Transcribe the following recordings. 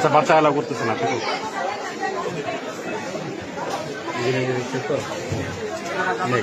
আচ্ছা বাচ্চা এলাও করতেছে না ঠিক নেই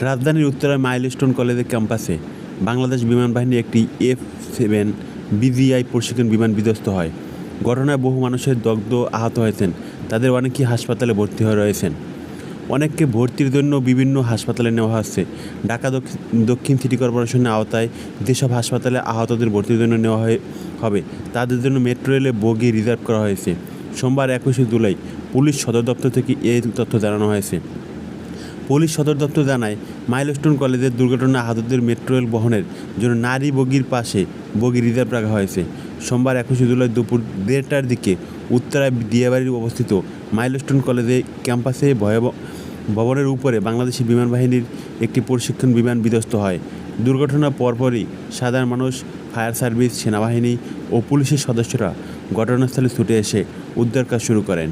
রাজধানীর উত্তরায় মাইলস্টোন কলেজের ক্যাম্পাসে বাংলাদেশ বিমান বাহিনীর একটি এফ সেভেন বিজিআই প্রশিক্ষণ বিমান বিধ্বস্ত হয়। ঘটনায় বহু মানুষের দগ্ধ আহত হয়েছেন। তাদের অনেকেই হাসপাতালে ভর্তি হয়ে রয়েছেন। অনেককে ভর্তির জন্য বিভিন্ন হাসপাতালে নেওয়া হচ্ছে। ঢাকা দক্ষিণ- দক্ষিণ সিটি কর্পোরেশনের আওতায় যেসব হাসপাতালে আহতদের ভর্তির জন্য নেওয়া হয়, হবে, তাদের জন্য মেট্রো রেলে বগি রিজার্ভ করা হয়েছে। সোমবার একুশে জুলাই পুলিশ সদর দপ্তর থেকে এই তথ্য জানানো হয়েছে। পুলিশ সদর দপ্তর জানায়, মাইলস্টোন কলেজের দুর্ঘটনা আহতদের মেট্রো রেল বহনের জন্য নারী বগির পাশে বগি রিজার্ভ রাখা হয়েছে। সোমবার একুশে জুলাই দুপুর দেড়টার দিকে উত্তরায় দিয়াবাড়ির অবস্থিত মাইলস্টোন কলেজে ক্যাম্পাসে ভয়াবহ ভবনের উপরে বাংলাদেশি বিমান বাহিনীর একটি প্রশিক্ষণ বিমান বিধ্বস্ত হয়। দুর্ঘটনার পরপরই সাধারণ মানুষ, ফায়ার সার্ভিস, সেনাবাহিনী ও পুলিশের সদস্যরা ঘটনাস্থলে ছুটে এসে উদ্ধার কাজ শুরু করেন।